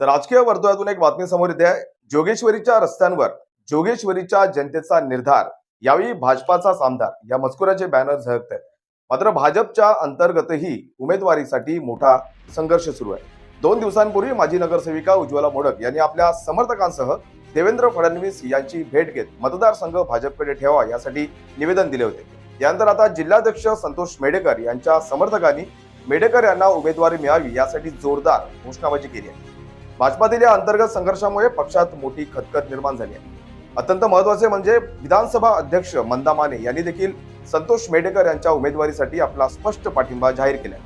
तर राजकीय वर्तुळातून एक बातमी समोर येते. आहे जोगेश्वरीच्या रस्त्यांवर जोगेश्वरीच्या जनतेचा निर्धार यावेळी भाजपाचाच आमदार या मजकुराचे बॅनर झळकत आहेत मात्र भाजपच्या अंतर्गतही उमेदवारीसाठी मोठा संघर्ष सुरू आहे. दोन दिवसांपूर्वी माजी नगरसेविका उज्ज्वला मोडक यांनी आपल्या समर्थकांसह देवेंद्र फडणवीस यांची भेट घेत मतदारसंघ भाजपकडे ठेवा यासाठी निवेदन दिले होते. यानंतर आता जिल्हाध्यक्ष संतोष मेडेकर यांच्या समर्थकांनी मेडेकर यांना उमेदवारी मिळावी यासाठी जोरदार घोषणाबाजी केली आहे. भाजपातील या अंतर्गत संघर्षामुळे पक्षात मोठी खतखत निर्माण झाली आहे. अत्यंत महत्त्वाचे म्हणजे विधानसभा अध्यक्ष मंदा माने यांनी देखील संतोष मेडेकर यांच्या उमेदवारीसाठी आपला स्पष्ट पाठिंबा जाहीर केला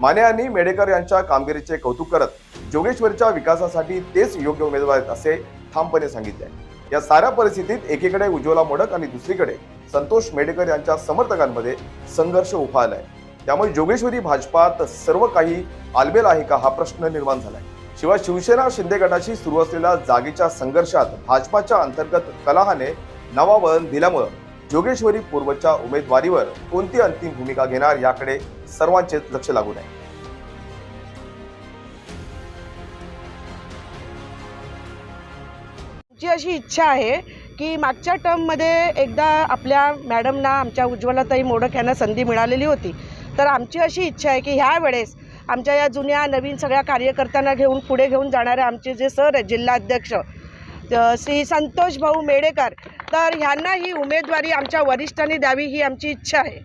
माने यांनी मेडेकर यांच्या कामगिरीचे कौतुक करत जोगेश्वरीच्या विकासासाठी तेच योग्य उमेदवार आहेत असे ठामपणे सांगितले या साऱ्या परिस्थितीत एकीकडे उज्ज्वला मोडक आणि दुसरीकडे संतोष मेडेकर यांच्या समर्थकांमध्ये संघर्ष उफाळला आहे. त्यामुळे जोगेश्वरी भाजपात सर्व काही आलबेल आहे का हा प्रश्न निर्माण झालाय शिवाय शिवसेना शिंदे गटाशी सुरू असलेल्या जागेच्या संघर्षात भाजपाच्या अंतर्गत कलहाने नवा वळण दिल्यामुळं जोगेश्वरी पूर्वच्या उमेदवारीवर कोणती अंतिम भूमिका घेणार याकडे सर्वांचेच लक्ष लागून आहे. आमची अशी इच्छा आहे की मागच्या टर्ममध्ये एकदा आपल्या मॅडमना आमच्या उज्ज्वलाताई मोडक यांना संधी मिळालेली होती. तर आमची अशी इच्छा आहे की ह्या वेळेस आमच्या या जुन्या नवीन सगळ्या कार्यकर्त्यांना घेऊन पुढे घेऊन जाणारे आमचे जे सर आहेत जिल्हाध्यक्ष श्री संतोष भाऊ मेडेकर तर ह्यांना ही उमेदवारी आमच्या वरिष्ठांनी द्यावी ही आमची इच्छा आहे.